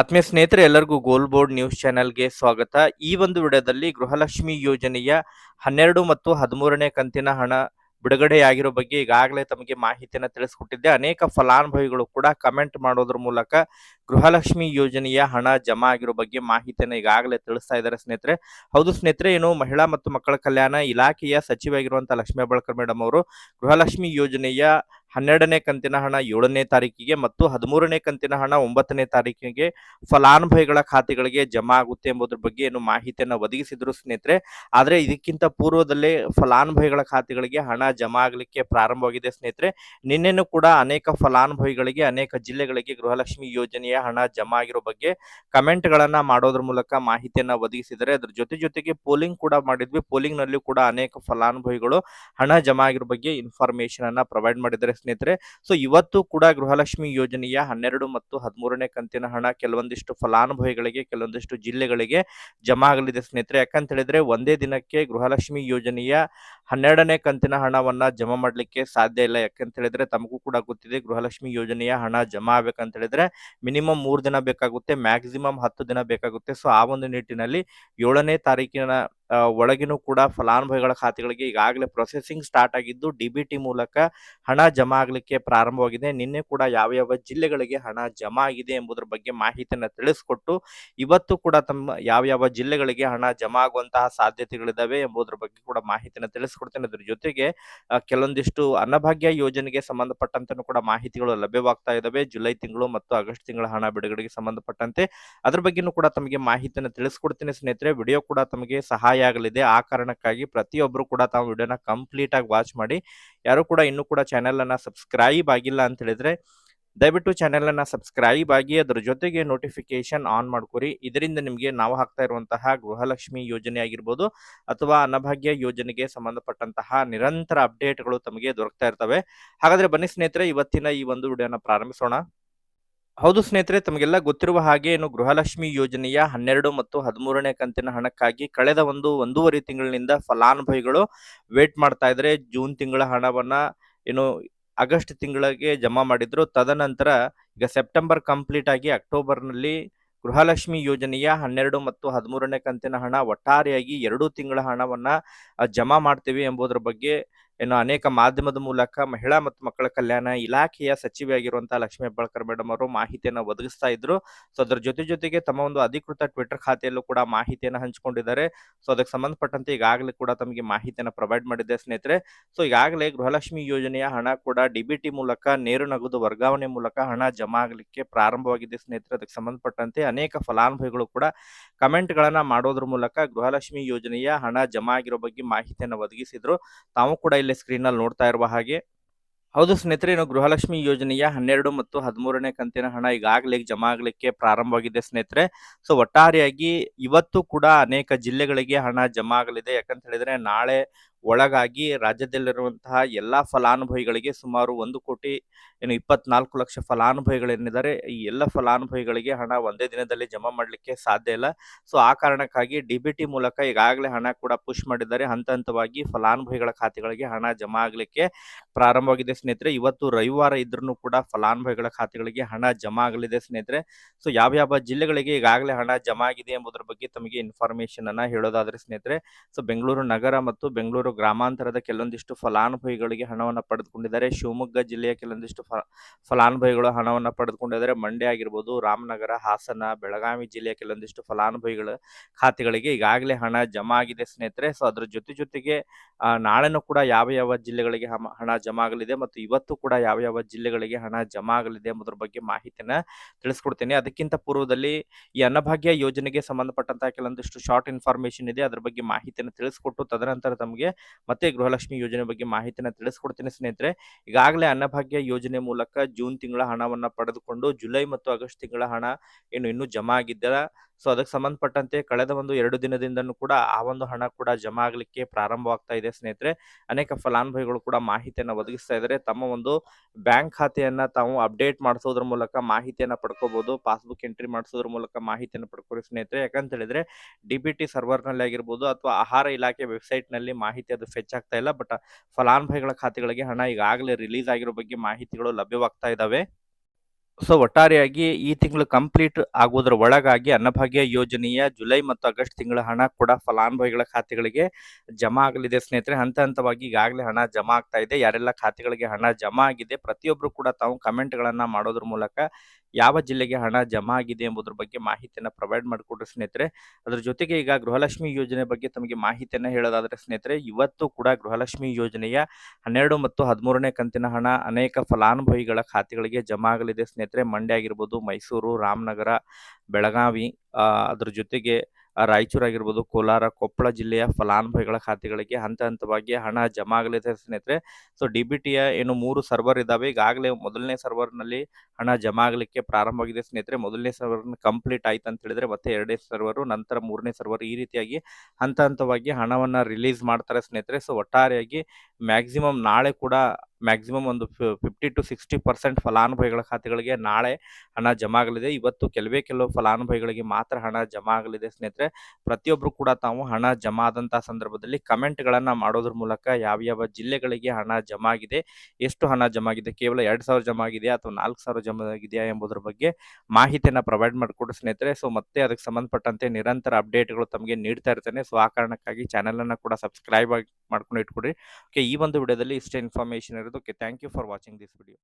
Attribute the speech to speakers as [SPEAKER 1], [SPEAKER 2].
[SPEAKER 1] ಆತ್ಮೀಯ ಸ್ನೇಹಿತರೆ, ಎಲ್ಲರಿಗೂ ಗೋಲ್ ಬೋರ್ಡ್ ನ್ಯೂಸ್ ಚಾನೆಲ್ಗೆ ಸ್ವಾಗತ. ಈ ಒಂದು ವಿಡಿಯೋದಲ್ಲಿ ಗೃಹಲಕ್ಷ್ಮಿ ಯೋಜನೆಯ ಹನ್ನೆರಡು ಮತ್ತು ಹದಿಮೂರನೇ ಕಂತಿನ ಹಣ ಬಿಡುಗಡೆಯಾಗಿರೋ ಬಗ್ಗೆ ಈಗಾಗಲೇ ತಮಗೆ ಮಾಹಿತಿಯನ್ನು ತಿಳಿಸ್ಕೊಟ್ಟಿದ್ದೆ. ಅನೇಕ ಫಲಾನುಭವಿಗಳು ಕೂಡ ಕಮೆಂಟ್ ಮಾಡೋದ್ರ ಮೂಲಕ ಗೃಹಲಕ್ಷ್ಮಿ ಯೋಜನೆಯ ಹಣ ಜಮಾ ಆಗಿರೋ ಬಗ್ಗೆ ಮಾಹಿತಿಯನ್ನು ಈಗಾಗಲೇ ತಿಳಿಸ್ತಾ ಇದ್ದಾರೆ ಸ್ನೇಹಿತರೆ. ಹೌದು ಸ್ನೇಹಿತರೆ, ಏನು ಮಹಿಳಾ ಮತ್ತು ಮಕ್ಕಳ ಕಲ್ಯಾಣ ಇಲಾಖೆಯ ಸಚಿವ ಆಗಿರುವಂತಹ ಲಕ್ಷ್ಮೀ ಹೆಬ್ಬಾಳ್ಕರ್ ಮೇಡಮ್ ಅವರು ಗೃಹಲಕ್ಷ್ಮಿ ಯೋಜನೆಯ ಹನ್ನೆರಡನೇ ಕಂತಿನ ಹಣ, ಏಳನೇ ತಾರೀಕಿಗೆ ಮತ್ತು ಹದಿಮೂರನೇ ಕಂತಿನ ಹಣ, ಒಂಬತ್ತನೇ ತಾರೀಕಿಗೆ ಫಲಾನುಭವಿಗಳ ಖಾತೆಗಳಿಗೆ ಜಮಾ ಆಗುತ್ತೆ ಎಂಬುದ್ರ ಬಗ್ಗೆ ಏನು ಮಾಹಿತಿಯನ್ನು ಒದಗಿಸಿದ್ರು ಸ್ನೇಹಿತರೆ. ಆದರೆ ಇದಕ್ಕಿಂತ ಪೂರ್ವದಲ್ಲೇ ಫಲಾನುಭವಿಗಳ ಖಾತೆಗಳಿಗೆ ಹಣ ಜಮಾ ಆಗಲಿಕ್ಕೆ ಪ್ರಾರಂಭವಾಗಿದೆ ಸ್ನೇಹಿತರೆ. ನಿನ್ನೆನೂ ಕೂಡ ಅನೇಕ ಫಲಾನುಭವಿಗಳಿಗೆ, ಅನೇಕ ಜಿಲ್ಲೆಗಳಿಗೆ ಗೃಹಲಕ್ಷ್ಮಿ ಯೋಜನೆಯ ಹಣ ಜಮಾ ಆಗಿರೋ ಬಗ್ಗೆ ಕಮೆಂಟ್ ಗಳನ್ನ ಮಾಡೋದ್ರ ಮೂಲಕ ಮಾಹಿತಿಯನ್ನ ಒದಗಿಸಿದರೆ, ಅದ್ರ ಜೊತೆ ಜೊತೆಗೆ ಪೋಲಿಂಗ್ ಕೂಡ ಮಾಡಿದ್ವಿ. ಪೋಲಿಂಗ್ನಲ್ಲಿ ಕೂಡ ಅನೇಕ ಫಲಾನುಭವಿಗಳು ಹಣ ಜಮಾ ಆಗಿರೋ ಬಗ್ಗೆ ಇನ್ಫಾರ್ಮೇಶನ್ ಅನ್ನ ಪ್ರೊವೈಡ್ ಮಾಡಿದ್ದಾರೆ ಸ್ನೇಹಿತರೆ, ಸೊ ಇವತ್ತು ಕೂಡ ಗೃಹಲಕ್ಷ್ಮಿ ಯೋಜನೆಯ ಹನ್ನೆರಡು ಮತ್ತು ಹದಿಮೂರನೇ ಕಂತಿನ ಹಣ ಕೆಲವೊಂದಿಷ್ಟು ಫಲಾನುಭವಿಗಳಿಗೆ, ಕೆಲವೊಂದಿಷ್ಟು ಜಿಲ್ಲೆಗಳಿಗೆ ಜಮಾ ಆಗಲಿದೆ ಸ್ನೇಹಿತರೆ. ಯಾಕಂತ ಹೇಳಿದ್ರೆ ಒಂದೇ ದಿನಕ್ಕೆ ಗೃಹಲಕ್ಷ್ಮಿ ಯೋಜನೆಯ ಹನ್ನೆರಡನೇ ಕಂತಿನ ಹಣವನ್ನ ಜಮಾ ಮಾಡ್ಲಿಕ್ಕೆ ಸಾಧ್ಯ ಇಲ್ಲ. ಯಾಕಂತ ಹೇಳಿದ್ರೆ ತಮಗೂ ಕೂಡ ಗೊತ್ತಿದೆ, ಗೃಹಲಕ್ಷ್ಮಿ ಯೋಜನೆಯ ಹಣ ಜಮಾ ಆಗ್ಬೇಕಂತ ಹೇಳಿದ್ರೆ ಮಿನಿಮಮ್ ಮೂರು ದಿನ ಬೇಕಾಗುತ್ತೆ, ಮ್ಯಾಕ್ಸಿಮಮ್ ಹತ್ತು ದಿನ ಬೇಕಾಗುತ್ತೆ. ಸೊ, ಆ ಒಂದು ನಿಟ್ಟಿನಲ್ಲಿ ಏಳನೇ ತಾರೀಕಿನ ಒಳಗಿನೂ ಕೂಡ ಫಲಾನುಭವಿಗಳ ಖಾತೆಗಳಿಗೆ ಈಗಾಗಲೇ ಪ್ರೊಸೆಸಿಂಗ್ ಸ್ಟಾರ್ಟ್ ಆಗಿದ್ದು ಡಿ ಬಿ ಟಿ ಮೂಲಕ ಹಣ ಜಮಾ ಆಗಲಿಕ್ಕೆ ಪ್ರಾರಂಭವಾಗಿದೆ. ನಿನ್ನೆ ಕೂಡ ಯಾವ ಯಾವ ಜಿಲ್ಲೆಗಳಿಗೆ ಹಣ ಜಮಾ ಆಗಿದೆ ಎಂಬುದರ ಬಗ್ಗೆ ಮಾಹಿತಿಯನ್ನು ತಿಳಿಸ್ಕೊಟ್ಟು, ಇವತ್ತು ಕೂಡ ತಮ್ಮ ಯಾವ ಯಾವ ಜಿಲ್ಲೆಗಳಿಗೆ ಹಣ ಜಮಾ ಆಗುವಂತಹ ಸಾಧ್ಯತೆಗಳಿದ್ದಾವೆ ಎಂಬುದರ ಬಗ್ಗೆ ಕೂಡ ಮಾಹಿತಿಯನ್ನು ತಿಳಿಸ್ಕೊಡ್ತೇನೆ ಅದ್ರ ಜೊತೆಗೆ ಕೆಲವೊಂದಿಷ್ಟು ಅನ್ನಭಾಗ್ಯ ಯೋಜನೆಗೆ ಸಂಬಂಧಪಟ್ಟಂತೆ ಕೂಡ ಮಾಹಿತಿಗಳು ಲಭ್ಯವಾಗ್ತಾ ಇದಾವೆ. ಜುಲೈ ತಿಂಗಳು ಮತ್ತು ಆಗಸ್ಟ್ ತಿಂಗಳ ಹಣ ಬಿಡುಗಡೆಗೆ ಸಂಬಂಧಪಟ್ಟಂತೆ ಅದ್ರ ಬಗ್ಗೆನೂ ಕೂಡ ತಮಗೆ ಮಾಹಿತಿಯನ್ನು ತಿಳಿಸ್ಕೊಡ್ತೀನಿ ಸ್ನೇಹಿತರೆ. ವಿಡಿಯೋ ಕೂಡ ತಮಗೆ ಸಹಾಯ ಆಗಲಿದೆ. ಆ ಕಾರಣಕ್ಕಾಗಿ ಪ್ರತಿಯೊಬ್ಬರು ಕೂಡ ತಾವು ವಿಡಿಯೋನ ಕಂಪ್ಲೀಟ್ ಆಗಿ ವಾಚ್ ಮಾಡಿ, ಯಾರು ಕೂಡ ಇನ್ನೂ ಕೂಡ ಚಾನೆಲ್ ಅನ್ನ ಸಬ್ಸ್ಕ್ರೈಬ್ ಆಗಿಲ್ಲ ಅಂತ ಹೇಳಿದ್ರೆ ದಯವಿಟ್ಟು ಚಾನೆಲ್ ಅನ್ನ ಸಬ್ಸ್ಕ್ರೈಬ್ ಆಗಿ ಅದರ ಜೊತೆಗೆ ನೋಟಿಫಿಕೇಶನ್ ಆನ್ ಮಾಡ್ಕೊರಿ. ಇದರಿಂದ ನಿಮಗೆ ನಾವು ಹಾಕ್ತಾ ಇರುವಂತಹ ಗೃಹಲಕ್ಷ್ಮಿ ಯೋಜನೆ ಆಗಿರ್ಬೋದು ಅಥವಾ ಅನ್ನಭಾಗ್ಯ ಯೋಜನೆಗೆ ಸಂಬಂಧಪಟ್ಟಂತಹ ನಿರಂತರ ಅಪ್ಡೇಟ್ಗಳು ತಮಗೆ ದೊರಕ್ತಾ ಇರ್ತವೆ. ಹಾಗಾದ್ರೆ ಬನ್ನಿ ಸ್ನೇಹಿತರೆ, ಇವತ್ತಿನ ಈ ಒಂದು ವಿಡಿಯೋನ ಪ್ರಾರಂಭಿಸೋಣ. ಹೌದು ಸ್ನೇಹಿತರೆ, ತಮಗೆಲ್ಲ ಗೊತ್ತಿರುವ ಹಾಗೆ ಏನು ಗೃಹಲಕ್ಷ್ಮಿ ಯೋಜನೆಯ ಹನ್ನೆರಡು ಮತ್ತು ಹದಿಮೂರನೇ ಕಂತಿನ ಹಣಕ್ಕಾಗಿ ಕಳೆದ ಒಂದು ಒಂದೂವರೆ ತಿಂಗಳಿನಿಂದ ಫಲಾನುಭವಿಗಳು ವೇಟ್ ಮಾಡ್ತಾ ಇದ್ರೆ ಜೂನ್ ತಿಂಗಳ ಹಣವನ್ನ ಏನು ಆಗಸ್ಟ್ ತಿಂಗಳಿಗೆ ಜಮಾ ಮಾಡಿದ್ರು. ತದನಂತರ ಈಗ ಸೆಪ್ಟೆಂಬರ್ ಕಂಪ್ಲೀಟ್ ಆಗಿ ಅಕ್ಟೋಬರ್ನಲ್ಲಿ ಗೃಹಲಕ್ಷ್ಮಿ ಯೋಜನೆಯ ಹನ್ನೆರಡು ಮತ್ತು ಹದಿಮೂರನೇ ಕಂತಿನ ಹಣ ಒಟ್ಟಾರೆಯಾಗಿ ಎರಡು ತಿಂಗಳ ಹಣವನ್ನ ಜಮಾ ಮಾಡ್ತೀವಿ ಎಂಬುದರ ಬಗ್ಗೆ ಏನು ಅನೇಕ ಮಾಧ್ಯಮದ ಮೂಲಕ ಮಹಿಳಾ ಮತ್ತು ಮಕ್ಕಳ ಕಲ್ಯಾಣ ಇಲಾಖೆಯ ಸಚಿವೆಯಾಗಿರುವಂತಹ ಲಕ್ಷ್ಮೀ ಹೆಬ್ಬಾಳ್ಕರ್ ಮೇಡಮ್ ಅವರು ಮಾಹಿತಿಯನ್ನು ಒದಗಿಸ್ತಾ ಇದ್ರು. ಸೊ, ಅದರ ಜೊತೆ ಜೊತೆಗೆ ತಮ್ಮ ಒಂದು ಅಧಿಕೃತ ಟ್ವಿಟರ್ ಖಾತೆಯಲ್ಲೂ ಕೂಡ ಮಾಹಿತಿಯನ್ನು ಹಂಚಿಕೊಂಡಿದ್ದಾರೆ. ಸೊ, ಅದಕ್ಕೆ ಸಂಬಂಧಪಟ್ಟಂತೆ ಈಗಾಗಲೇ ಕೂಡ ತಮಗೆ ಮಾಹಿತಿಯನ್ನು ಪ್ರೊವೈಡ್ ಮಾಡಿದೆ ಸ್ನೇಹಿತರೆ. ಸೊ, ಈಗಾಗಲೇ ಗೃಹಲಕ್ಷ್ಮಿ ಯೋಜನೆಯ ಹಣ ಕೂಡ ಡಿಬಿಟಿ ಮೂಲಕ ನೇರು ನಗದು ವರ್ಗಾವಣೆ ಮೂಲಕ ಹಣ ಜಮಾ ಆಗಲಿಕ್ಕೆ ಪ್ರಾರಂಭವಾಗಿದೆ ಸ್ನೇಹಿತರೆ. ಅದಕ್ಕೆ ಸಂಬಂಧಪಟ್ಟಂತೆ ಅನೇಕ ಫಲಾನುಭವಿಗಳು ಕೂಡ ಕಮೆಂಟ್ ಗಳನ್ನ ಮಾಡೋದ್ರ ಮೂಲಕ ಗೃಹಲಕ್ಷ್ಮಿ ಯೋಜನೆಯ ಹಣ ಜಮಾ ಆಗಿರೋ ಬಗ್ಗೆ ಮಾಹಿತಿಯನ್ನು ಒದಗಿಸಿದ್ರು. ತಾವು ಕೂಡ ಸ್ಕ್ರೀನ್ ಅಲ್ಲಿ ನೋಡ್ತಾ ಇರುವ ಹಾಗೆ. ಹೌದು ಸ್ನೇಹಿತರೆ, ಇನ್ನು ಗೃಹಲಕ್ಷ್ಮಿ ಯೋಜನೆಯ ಹನ್ನೆರಡು ಮತ್ತು ಹದಿಮೂರನೇ ಕಂತಿನ ಹಣ ಈಗಾಗಲೇ ಜಮಾ ಆಗಲಿಕ್ಕೆ ಪ್ರಾರಂಭವಾಗಿದೆ ಸ್ನೇಹಿತರೆ. ಸೊ ಒಟ್ಟಾರೆಯಾಗಿ ಇವತ್ತು ಕೂಡ ಅನೇಕ ಜಿಲ್ಲೆಗಳಿಗೆ ಹಣ ಜಮಾ ಆಗಲಿದೆ. ಯಾಕಂತ ಹೇಳಿದ್ರೆ ನಾಳೆ ಒಳಗಾಗಿ ರಾಜ್ಯದಲ್ಲಿರುವಂತಹ ಎಲ್ಲ ಫಲಾನುಭವಿಗಳಿಗೆ ಸುಮಾರು ಒಂದು ಕೋಟಿ, ಏನು ಇಪ್ಪತ್ನಾಲ್ಕು ಲಕ್ಷ ಫಲಾನುಭವಿಗಳೇನಿದ್ದಾರೆ, ಈ ಎಲ್ಲ ಫಲಾನುಭವಿಗಳಿಗೆ ಹಣ ಒಂದೇ ದಿನದಲ್ಲಿ ಜಮಾ ಮಾಡಲಿಕ್ಕೆ ಸಾಧ್ಯ ಇಲ್ಲ. ಸೊ ಆ ಕಾರಣಕ್ಕಾಗಿ ಡಿ ಮೂಲಕ ಈಗಾಗಲೇ ಹಣ ಕೂಡ ಪುಷ್ ಮಾಡಿದ್ದಾರೆ. ಹಂತ ಹಂತವಾಗಿ ಫಲಾನುಭವಿಗಳ ಖಾತೆಗಳಿಗೆ ಹಣ ಜಮಾ ಆಗಲಿಕ್ಕೆ ಪ್ರಾರಂಭವಾಗಿದೆ ಸ್ನೇಹಿತರೆ. ಇವತ್ತು ರವಿವಾರ ಇದ್ರೂ ಕೂಡ ಫಲಾನುಭವಿಗಳ ಖಾತೆಗಳಿಗೆ ಹಣ ಜಮಾ ಆಗಲಿದೆ ಸ್ನೇಹಿತರೆ. ಸೊ ಯಾವ ಯಾವ ಜಿಲ್ಲೆಗಳಿಗೆ ಈಗಾಗಲೇ ಹಣ ಜಮಾ ಆಗಿದೆ ಎಂಬುದರ ಬಗ್ಗೆ ತಮಗೆ ಇನ್ಫಾರ್ಮೇಶನ್ ಅನ್ನ ಹೇಳೋದಾದ್ರೆ ಸ್ನೇಹಿತರೆ. ಸೊ ಬೆಂಗಳೂರು ನಗರ ಮತ್ತು ಬೆಂಗಳೂರು ಗ್ರಾಮಾಂತರದ ಕೆಲವೊಂದಿಷ್ಟು ಫಲಾನುಭವಿಗಳಿಗೆ ಹಣವನ್ನು ಪಡೆದುಕೊಂಡಿದ್ದಾರೆ. ಶಿವಮೊಗ್ಗ ಜಿಲ್ಲೆಯ ಕೆಲವೊಂದಿಷ್ಟು ಫಲಾನುಭವಿಗಳು ಹಣವನ್ನು ಪಡೆದುಕೊಂಡಿದ್ದಾರೆ. ಮಂಡ್ಯ ಆಗಿರ್ಬೋದು, ರಾಮನಗರ, ಹಾಸನ, ಬೆಳಗಾವಿ ಜಿಲ್ಲೆಯ ಕೆಲವೊಂದಿಷ್ಟು ಫಲಾನುಭವಿಗಳ ಖಾತೆಗಳಿಗೆ ಈಗಾಗಲೇ ಹಣ ಜಮಾ ಆಗಿದೆ ಸ್ನೇಹಿತರೆ. ಸೊ ಅದರ ಜೊತೆ ಜೊತೆಗೆ ನಾಳೆನೂ ಕೂಡ ಯಾವ ಯಾವ ಜಿಲ್ಲೆಗಳಿಗೆ ಹಣ ಜಮಾ ಆಗಲಿದೆ ಮತ್ತು ಇವತ್ತು ಕೂಡ ಯಾವ ಯಾವ ಜಿಲ್ಲೆಗಳಿಗೆ ಹಣ ಜಮಾ ಆಗಲಿದೆ ಎಂಬುದರ ಬಗ್ಗೆ ಮಾಹಿತಿನ ತಿಳಿಸ್ಕೊಡ್ತೀನಿ. ಅದಕ್ಕಿಂತ ಪೂರ್ವದಲ್ಲಿ ಈ ಅನ್ನಭಾಗ್ಯ ಯೋಜನೆಗೆ ಸಂಬಂಧಪಟ್ಟಂತಹ ಕೆಲವೊಂದಿಷ್ಟು ಶಾರ್ಟ್ ಇನ್ಫಾರ್ಮೇಶನ್ ಇದೆ. ಅದರ ಬಗ್ಗೆ ಮಾಹಿತಿಯನ್ನು ತಿಳಿಸ್ಕೊಟ್ಟು ತದನಂತರ ತಮಗೆ ಮತ್ತೆ ಗೃಹಲಕ್ಷ್ಮಿ ಯೋಜನೆ ಬಗ್ಗೆ ಮಾಹಿತಿಯನ್ನ ತಿಳಿಸ್ಕೊಡ್ತೀನಿ ಸ್ನೇಹಿತರೆ. ಈಗಾಗಲೇ ಅನ್ನಭಾಗ್ಯ ಯೋಜನೆ ಮೂಲಕ ಜೂನ್ ತಿಂಗಳ ಹಣವನ್ನ ಪಡೆದುಕೊಂಡು ಜುಲೈ ಮತ್ತು ಆಗಸ್ಟ್ ತಿಂಗಳ ಹಣ ಏನು ಇನ್ನೂ ಜಮಾ ಆಗಿದ್ದಿಲ್ಲ. ಸೊ, ಅದಕ್ಕೆ ಸಂಬಂಧಪಟ್ಟಂತೆ ಕಳೆದ ಒಂದು ಎರಡು ದಿನದಿಂದನೂ ಕೂಡ ಆ ಒಂದು ಹಣ ಕೂಡ ಜಮಾ ಆಗಲಿಕ್ಕೆ ಪ್ರಾರಂಭವಾಗ್ತಾ ಇದೆ ಸ್ನೇಹಿತರೆ. ಅನೇಕ ಫಲಾನುಭವಿಗಳು ಕೂಡ ಮಾಹಿತಿಯನ್ನು ಒದಗಿಸ್ತಾ ಇದ್ದಾರೆ ತಮ್ಮ ಒಂದು ಬ್ಯಾಂಕ್ ಖಾತೆಯನ್ನ ತಾವು ಅಪ್ಡೇಟ್ ಮಾಡಿಸೋದ್ರ ಮೂಲಕ ಮಾಹಿತಿಯನ್ನ ಪಡ್ಕೋಬಹುದು ಪಾಸ್ಬುಕ್ ಎಂಟ್ರಿ ಮಾಡಿಸೋದ್ರ ಮೂಲಕ ಮಾಹಿತಿಯನ್ನು ಪಡ್ಕೋರಿ ಸ್ನೇಹಿತರೆ. ಯಾಕಂತ ಹೇಳಿದ್ರೆ ಡಿ ಬಿ ಟಿ ಸರ್ವರ್ನಲ್ಲಿ ಆಗಿರ್ಬೋದು ಅಥವಾ ಆಹಾರ ಇಲಾಖೆ ವೆಬ್ಸೈಟ್ನಲ್ಲಿ ಮಾಹಿತಿ ಅದು ಫೆಚ್ ಆಗ್ತಾ ಇಲ್ಲ. ಬಟ್, ಫಲಾನುಭವಿಗಳ ಖಾತೆಗಳಿಗೆ ಹಣ ಈಗಾಗಲೇ ರಿಲೀಸ್ ಆಗಿರೋ ಬಗ್ಗೆ ಮಾಹಿತಿಗಳು ಲಭ್ಯವಾಗ್ತಾ ಇದಾವೆ. ಸೊ ಒಟ್ಟಾರೆಯಾಗಿ ಈ ತಿಂಗಳು ಕಂಪ್ಲೀಟ್ ಆಗುವುದರ ಒಳಗಾಗಿ ಅನ್ನಭಾಗ್ಯ ಯೋಜನೆಯ ಜುಲೈ ಮತ್ತು ಆಗಸ್ಟ್ ತಿಂಗಳ ಹಣ ಕೂಡ ಫಲಾನುಭವಿಗಳ ಖಾತೆಗಳಿಗೆ ಜಮಾ ಆಗಲಿದೆ ಸ್ನೇಹಿತರೆ. ಹಂತ ಹಂತವಾಗಿ ಈಗಾಗಲೇ ಹಣ ಜಮಾ ಆಗ್ತಾ ಇದೆ. ಯಾರೆಲ್ಲ ಖಾತೆಗಳಿಗೆ ಹಣ ಜಮಾ ಆಗಿದೆ ಪ್ರತಿಯೊಬ್ಬರು ಕೂಡ ತಾವು ಕಮೆಂಟ್ಗಳನ್ನ ಮಾಡೋದ್ರ ಮೂಲಕ ಯಾವ ಜಿಲ್ಲೆಗೆ ಹಣ ಜಮಾ ಆಗಿದೆ ಎಂಬುದ್ರ ಬಗ್ಗೆ ಮಾಹಿತಿಯನ್ನು ಪ್ರೊವೈಡ್ ಮಾಡಿಕೊಡ್ರಿ ಸ್ನೇಹಿತರೆ. ಅದ್ರ ಜೊತೆಗೆ ಈಗ ಗೃಹಲಕ್ಷ್ಮಿ ಯೋಜನೆ ಬಗ್ಗೆ ತಮಗೆ ಮಾಹಿತಿಯನ್ನು ಹೇಳೋದಾದ್ರೆ ಸ್ನೇಹಿತರೆ, ಇವತ್ತು ಕೂಡ ಗೃಹಲಕ್ಷ್ಮಿ ಯೋಜನೆಯ ಹನ್ನೆರಡು ಮತ್ತು ಹದಿಮೂರನೇ ಕಂತಿನ ಹಣ ಅನೇಕ ಫಲಾನುಭವಿಗಳ ಖಾತೆಗಳಿಗೆ ಜಮಾ ಆಗಲಿದೆ ಸ್ನೇಹಿತರೆ. ಮಂಡ್ಯ ಆಗಿರ್ಬೋದು, ಮೈಸೂರು, ರಾಮನಗರ, ಬೆಳಗಾವಿ ಅದರ ಜೊತೆಗೆ ರಾಯಚೂರು ಆಗಿರ್ಬೋದು, ಕೋಲಾರ, ಕೊಪ್ಪಳ ಜಿಲ್ಲೆಯ ಫಲಾನುಭವಿಗಳ ಖಾತೆಗಳಿಗೆ ಹಂತ ಹಂತವಾಗಿ ಹಣ ಜಮಾ ಆಗಲಿದೆ ಸ್ನೇಹಿತರೆ ಸೊ ಡಿ ಬಿ ಟಿಯ ಏನು ಮೂರು ಸರ್ವರ್ ಇದ್ದಾವೆ ಈಗಾಗಲೇ ಮೊದಲನೇ ಸರ್ವರ್ನಲ್ಲಿ ಹಣ ಜಮಾ ಆಗಲಿಕ್ಕೆ ಪ್ರಾರಂಭವಾಗಿದೆ ಸ್ನೇಹಿತರೆ. ಮೊದಲನೇ ಸರ್ವರ್ ಕಂಪ್ಲೀಟ್ ಆಯ್ತು ಅಂತ ಹೇಳಿದ್ರೆ ಮತ್ತೆ ಎರಡನೇ ಸರ್ವರು ನಂತರ ಮೂರನೇ ಸರ್ವರ್ ಈ ರೀತಿಯಾಗಿ ಹಂತ ಹಂತವಾಗಿ ಹಣವನ್ನು ರಿಲೀಸ್ ಮಾಡ್ತಾರೆ ಸ್ನೇಹಿತರೆ. ಸೊ ಒಟ್ಟಾರೆಯಾಗಿ ಮ್ಯಾಕ್ಸಿಮಮ್ ನಾಳೆ ಕೂಡ ಮ್ಯಾಕ್ಸಿಮಮ್ ಒಂದು ಫಿಫ್ಟಿ ಟು ಸಿಕ್ಸ್ಟಿ ಪರ್ಸೆಂಟ್ ಫಲಾನುಭವಿಗಳ ಖಾತೆಗಳಿಗೆ ನಾಳೆ ಹಣ ಜಮಾ ಆಗಲಿದೆ ಇವತ್ತು ಕೆಲವೇ ಕೆಲವು ಫಲಾನುಭವಿಗಳಿಗೆ ಮಾತ್ರ ಹಣ ಜಮಾ ಆಗಲಿದೆ ಸ್ನೇಹಿತರೆ. ಪ್ರತಿಯೊಬ್ಬರು ಕೂಡ ತಾವು ಹಣ ಜಮಾ ಆದಂತಹ ಸಂದರ್ಭದಲ್ಲಿ ಕಮೆಂಟ್ಗಳನ್ನು ಮಾಡೋದ್ರ ಮೂಲಕ ಯಾವ ಯಾವ ಜಿಲ್ಲೆಗಳಿಗೆ ಹಣ ಜಮಾ ಆಗಿದೆ ಎಷ್ಟು ಹಣ ಜಮಾ ಆಗಿದೆ ಕೇವಲ ಎರಡು ಸಾವಿರ ಜಮಾ ಆಗಿದೆಯಾ ಅಥವಾ ನಾಲ್ಕು ಸಾವಿರ ಜಮಾ ಆಗಿದೆಯಾ ಎಂಬುದರ ಬಗ್ಗೆ ಮಾಹಿತಿಯನ್ನು ಪ್ರೊವೈಡ್ ಮಾಡಿಕೊಡ್ರಿ ಸ್ನೇಹಿತರೆ. ಸೊ ಮತ್ತೆ ಅದಕ್ಕೆ ಸಂಬಂಧಪಟ್ಟಂತೆ ನಿರಂತರ ಅಪ್ಡೇಟ್ಗಳು ತಮಗೆ ನೀಡ್ತಾ ಇರ್ತೇನೆ. ಸೊ ಆ ಕಾರಣಕ್ಕಾಗಿ ಚಾನೆಲ್ ಅನ್ನು ಕೂಡ ಸಬ್ಸ್ಕ್ರೈಬ್ ಆಗಿ ಮಾಡ್ಕೊಂಡು ಇಟ್ಕೊಡ್ರಿ ಓಕೆ ಈ ಒಂದು ವಿಡಿಯೋದಲ್ಲಿ ಇಷ್ಟೇ ಇನ್ಫಾರ್ಮೇಶನ್ ಇರೋದು. okay thank you for watching this video